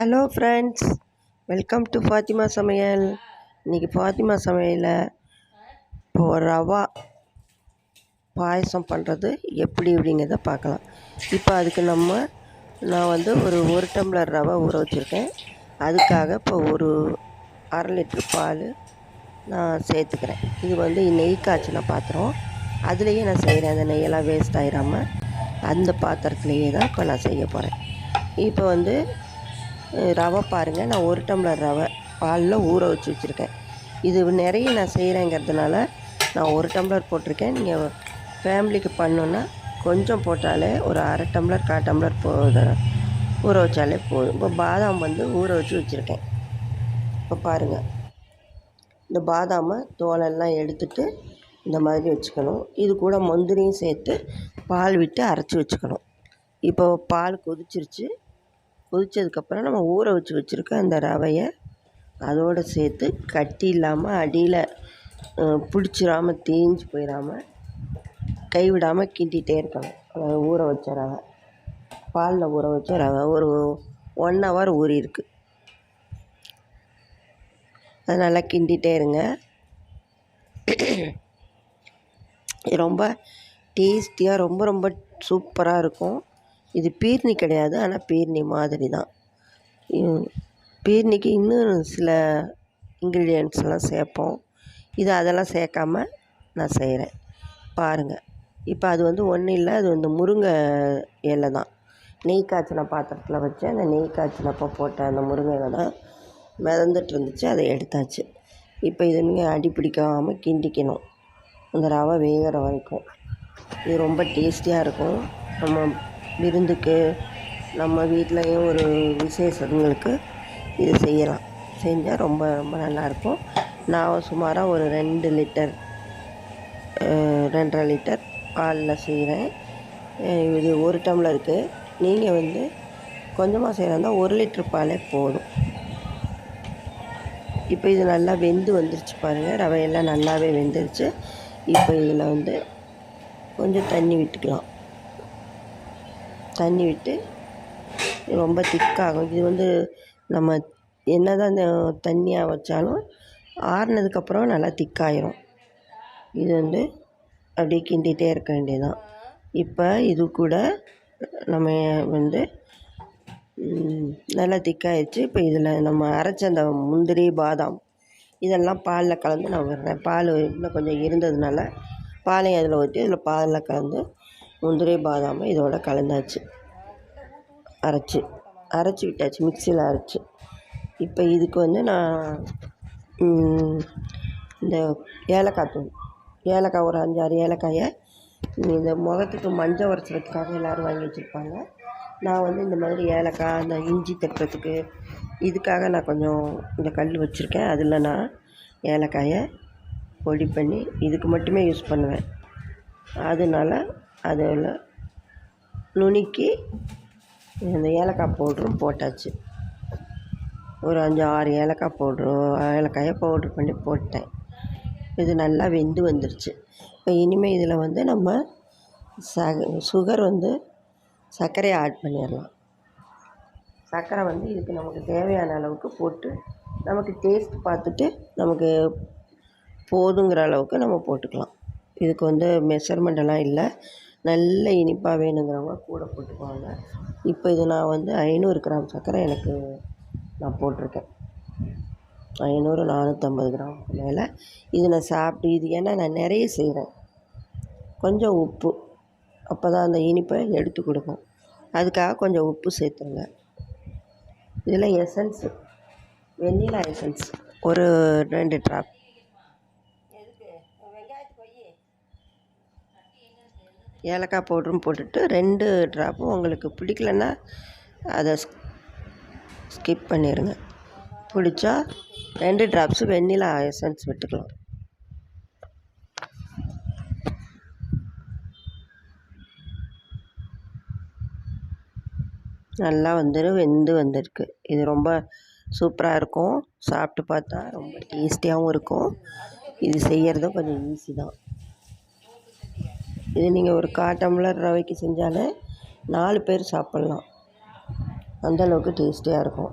Hello friends welcome to Fathima சமையல் இன்றைக்கி ஃபாத்திமா சமையலில் இப்போ ரவா பாயசம் பண்ணுறது எப்படி அப்படிங்கிறத பார்க்கலாம். இப்போ அதுக்கு நம்ம நான் வந்து ஒரு ஒரு டம்ளர் ரவை ஊற வச்சுருக்கேன். அதுக்காக இப்போ ஒரு அரை லிட்ரு பால் நான் சேர்த்துக்கிறேன். இது வந்து நெய் காய்ச்சின பாத்திரம். அதுலேயே நான் செய்கிறேன் அந்த நெய்யெல்லாம் வேஸ்ட் ஆகிடாமல் அந்த பாத்திரத்துலேயே தான் இப்போ நான் செய்ய போகிறேன் இப்போ வந்து ரவை பாருங்கள் நான் ஒரு டம்ளர் ரவை பாலில் ஊற வச்சு வச்சுருக்கேன். இது நிறைய நான் செய்கிறேங்கிறதுனால நான் ஒரு டம்ளர் போட்டிருக்கேன். நீங்கள் ஃபேமிலிக்கு பண்ணோன்னா கொஞ்சம் போட்டாலே ஒரு அரை டம்ளர் கால் டம்ளர் போதும் ஊற வச்சாலே போதும். இப்போ பாதாம் வந்து ஊற வச்சு வச்சுருக்கேன். இப்போ பாருங்கள் இந்த பாதாமை தோலெல்லாம் எடுத்துட்டு இந்த மாதிரி வச்சுக்கணும். இது கூட முந்திரியும் சேர்த்து பால் விட்டு அரைச்சி வச்சுக்கணும். இப்போ பால் கொதிச்சிருச்சு. கொதித்ததுக்கப்புறம் நம்ம ஊற வச்சு வச்சுருக்க அந்த ரவையை அதோடு சேர்த்து கட்டி இல்லாமல் அடியில் பிடிச்சிடாமல் தேஞ்சு போயிடாமல் கைவிடாமல் கிண்டிகிட்டே இருக்கணும். அதாவது ஊற வச்ச ரவை பாலில் ஊற வச்ச ரவை. ஒரு ஒன் ஹவர் ஊறியிருக்கு. அது நல்லா கிண்டிகிட்டே இருங்க. ரொம்ப டேஸ்டியாக ரொம்ப ரொம்ப சூப்பராக இருக்கும். இது பீர்னி கிடையாது ஆனால் பீர்ணி மாதிரி தான். பீர்ணிக்கு இன்னும் சில இன்க்ரீடியன்ட்ஸ்லாம் சேர்ப்போம். இது அதெல்லாம் சேர்க்காம நான் செய்கிறேன் பாருங்கள் இப்போ அது வந்து ஒன்றும் இல்லை அது வந்து முருங்கை இலை தான். நெய் காய்ச்சின பாத்திரத்தில் வச்சு அந்த நெய் காய்ச்சினப்போ போட்ட அந்த முருங்கை இலை தான் மிதந்துட்டு இருந்துச்சு அதை எடுத்தாச்சு. இப்போ இது நீங்கள் அடி பிடிக்காமல் கிண்டிக்கணும். அந்த ரவை வேகிற வரைக்கும். இது ரொம்ப டேஸ்டியாக இருக்கும். நம்ம விருந்துக்கு நம்ம வீட்லேயும் ஒரு விசேஷங்களுக்கு இது செய்யலாம். செஞ்சால் ரொம்ப ரொம்ப நல்லாயிருக்கும் நான் சுமாராக ஒரு ரெண்டு லிட்டர் ரெண்டரை லிட்டர் பாலில் செய்கிறேன் இது ஒரு டம்ளருக்கு நீங்கள் வந்து கொஞ்சமாக செய்கிறாந்தா ஒரு லிட்டர் பாலே போதும். இப்போ இது நல்லா வெந்து வந்துருச்சு பாருங்கள் ரவையெல்லாம் நல்லாவே வெந்துருச்சு. இப்போ இதில் வந்து கொஞ்சம் தண்ணி விட்டுக்கலாம். தண்ணி விட்டு ரொம்ப திக்காகும். இது வந்து நம்ம என்ன தான் தண்ணியாக வச்சாலும் ஆறுனதுக்கப்புறம் நல்லா திக்காயிரும். இது வந்து அப்படியே கிண்டிகிட்டே இருக்க வேண்டியதுதான். இப்போ இது கூட நம்ம வந்து நல்லா திக்காயிடுச்சு. இப்போ இதில் நம்ம அரைச்ச அந்த முந்திரி பாதாம் இதெல்லாம் பாலில் கலந்து நான் விடுறேன். பால் இன்னும் கொஞ்சம் இருந்ததுனால பாலையும் அதில் ஊற்றி அதில் பாலில் கலந்து முந்திரி பாதாமை இதோட கலந்தாச்சு. அரைச்சி. அரைச்சி விட்டாச்சு மிக்சியில் அரைச்சி. இப்போ இதுக்கு வந்து நான் இந்த ஏலக்காய் தூள். ஏலக்காய் ஒரு அஞ்சாறு ஏலக்காயை இந்த முகத்துக்கு மஞ்சள் உரைச்சிறதுக்காக எல்லோரும் வாங்கி வச்சுருப்பாங்க. நான் வந்து இந்த மாதிரி ஏலக்காய் அந்த இஞ்சி தட்டுறதுக்கு இதுக்காக நான் கொஞ்சம் இந்த கல் வச்சுருக்கேன். அதில் நான் ஏலக்காயை பொடி பண்ணி இதுக்கு மட்டுமே யூஸ் பண்ணுவேன். அதனால அதில் நுணுக்கி இந்த ஏலக்காய் பவுட்ரும் போட்டாச்சு. ஒரு அஞ்சு ஆறு ஏலக்காய் பவுட்ரு ஏலக்காயை பவுட்ரு பண்ணி போட்டேன். இது நல்லா வெந்து வந்துருச்சு. இப்போ இனிமேல் இதில் வந்து நம்ம ச சுகர் வந்து சர்க்கரையை ஆட் பண்ணிடலாம். சர்க்கரை வந்து இதுக்கு நமக்கு தேவையான அளவுக்கு போட்டு நமக்கு டேஸ்ட் பார்த்துட்டு நமக்கு போதுங்கிற அளவுக்கு நம்ம போட்டுக்கலாம். இதுக்கு வந்து மெஷர்மெண்ட் எல்லாம் இல்லை. நல்ல இனிப்பாக வேணுங்கிறவங்க கூட போட்டுக்குவாங்க. இப்போ இது நான் வந்து ஐநூறு கிராம் சர்க்கரை எனக்கு நான் போட்டிருக்கேன். ஐநூறு நானூற்றம்பது கிராம் மேலே. இது நான் சாப்பிட்டு இது ஏன்னா நான் நிறைய செய்கிறேன் கொஞ்சம் உப்பு. அப்போ தான் அந்த இனிப்பை எடுத்து கொடுக்கும். அதுக்காக கொஞ்சம் உப்பு சேர்த்துருங்க. இதில் எசன்ஸு வெண்ணிலா எசன்ஸ் ஒரு ரெண்டு ட்ராப் ஏலக்காய் பவுடரும் போட்டுட்டு ரெண்டு ட்ராப்பும் உங்களுக்கு பிடிக்கலன்னா அதை ஸ்கிப் பண்ணிடுங்க பிடிச்சா ரெண்டு ட்ராப்ஸு வெண்ணிலா எசன்ஸ் விட்டுக்கலாம். நல்லா வந்துரு வெந்து வந்திருக்கு. இது ரொம்ப சூப்பராக இருக்கும். சாப்பிட்டு பார்த்தா ரொம்ப டேஸ்டியாகவும் இருக்கும். இது செய்கிறதும் கொஞ்சம் ஈஸி தான். இது நீங்கள் ஒரு கா டம்ளர் ரவைக்கு செஞ்சாலே நாலு பேர் சாப்பிட்லாம். அந்தளவுக்கு டேஸ்டியாக இருக்கும்.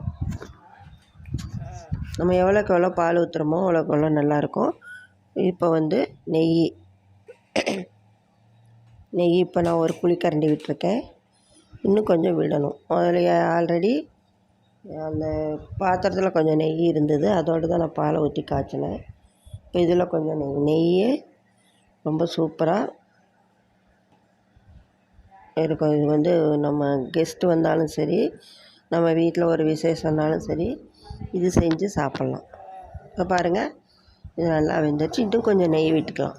நம்ம எவ்வளோக்கு எவ்வளோ பால் ஊற்றுறோமோ அவ்வளோக்கு எவ்வளோ நல்லாயிருக்கும் இப்போ வந்து நெய். நெய் இப்போ நான் ஒரு குழிக்கரண்டி விட்டுருக்கேன். இன்னும் கொஞ்சம் விடணும். அதில் ஆல்ரெடி அந்த பாத்திரத்தில் கொஞ்சம் நெய் இருந்தது. அதோடு தான் நான் பாலை ஊற்றி காய்ச்சினேன். இப்போ இதில் கொஞ்சம் நெய். நெய் ரொம்ப சூப்பராக இருக்கும் இது வந்து நம்ம கெஸ்ட்டு வந்தாலும் சரி நம்ம வீட்டில் ஒரு விசேஷம்னாலும் சரி இது செஞ்சு சாப்பிட்லாம். இப்போ பாருங்கள் இது நல்லா வெந்துருச்சு. இன்னும் கொஞ்சம் நெய் விட்டுக்கலாம்.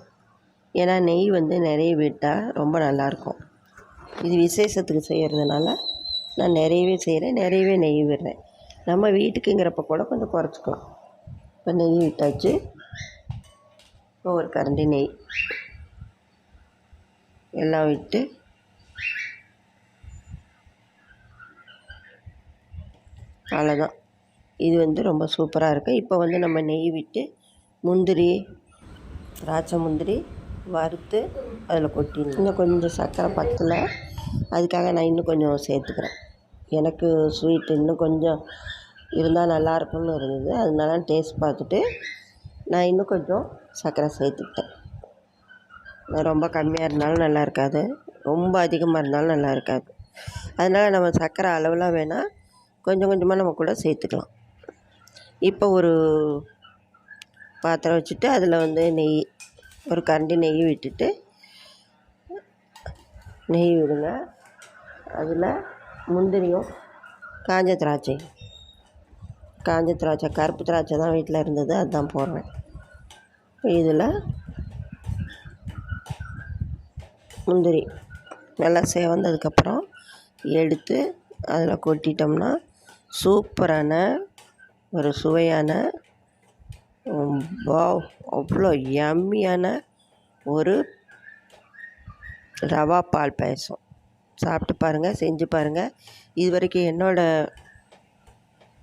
ஏன்னா நெய் வந்து நிறைய விட்டால் ரொம்ப நல்லாயிருக்கும் இது விசேஷத்துக்கு செய்கிறதுனால நான் நிறையவே செய்கிறேன் நிறையவே நெய் விடுறேன். நம்ம வீட்டுக்குங்கிறப்ப கூட கொஞ்சம் குறைச்சிக்கலாம். இப்போ நெய் விட்டாச்சு. இப்போ ஒரு கரண்டி நெய். எல்லாம் விட்டு அவ்வளோதான் இது வந்து ரொம்ப சூப்பராக இருக்குது இப்போ வந்து நம்ம நெய் விட்டு முந்திரி திராட்சை முந்திரி வறுத்து அதில் கொட்டிடணும். இன்னும் கொஞ்சம் சர்க்கரை பத்தில். அதுக்காக நான் இன்னும் கொஞ்சம் சேர்த்துக்கிறேன். எனக்கு ஸ்வீட் இன்னும் கொஞ்சம் இருந்தால் நல்லாயிருக்கும்னு இருந்தது. அதனால டேஸ்ட் பார்த்துட்டு நான் இன்னும் கொஞ்சம் சர்க்கரை சேர்த்துக்கிட்டேன். ரொம்ப கம்மியாக இருந்தாலும் நல்லா இருக்காது. ரொம்ப அதிகமாக இருந்தாலும் நல்லா இருக்காது. அதனால் நம்ம சர்க்கரை அளவெலாம் வேணால் கொஞ்சம் கொஞ்சமாக நம்ம கூட சேர்த்துக்கலாம். இப்போ ஒரு பாத்திரம் வச்சுட்டு அதில் வந்து நெய் ஒரு கரண்டி நெய் விட்டுட்டு நெய் விடுங்க. அதில் முந்திரியும் காஞ்ச திராட்சை காஞ்ச திராட்சை கருப்பு திராட்சை தான் வீட்டில் இருந்தது அதுதான் போடுறேன். இதில் முந்திரி நல்லா சேவந்ததுக்கப்புறம் எடுத்து அதில் கொட்டிட்டோம்னா சூப்பரான ஒரு சுவையான வாவ் அவ்வளோ யம்மியான ஒரு ரவா பால் பாயசம். சாப்பிட்டு பாருங்கள் செஞ்சு பாருங்கள் இது வரைக்கும் என்னோடய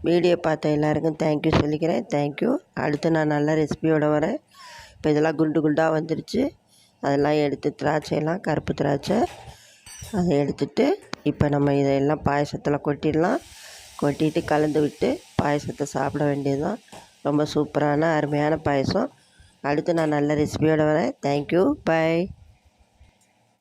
வீடியோ பார்த்த எல்லாருக்கும் தேங்க்யூ சொல்லிக்கிறேன். தேங்க்யூ அடுத்து நான் நல்ல ரெசிபியோடு வரேன். இப்போ இதெல்லாம் குண்டு குண்டாக வந்துருச்சு. அதெல்லாம் எடுத்து திராட்சையெல்லாம் கருப்பு திராட்சை. அதை எடுத்துட்டு இப்போ நம்ம இதையெல்லாம் பாயசத்தில் கொட்டிடலாம். கொட்டிட்டு கலந்து விட்டு பாயசத்தை சாப்பிட வேண்டியது தான் ரொம்ப சூப்பரான அருமையான பாயசம். அடுத்து நான் நல்ல ரெசிபியோடு வரேன். Thank you bye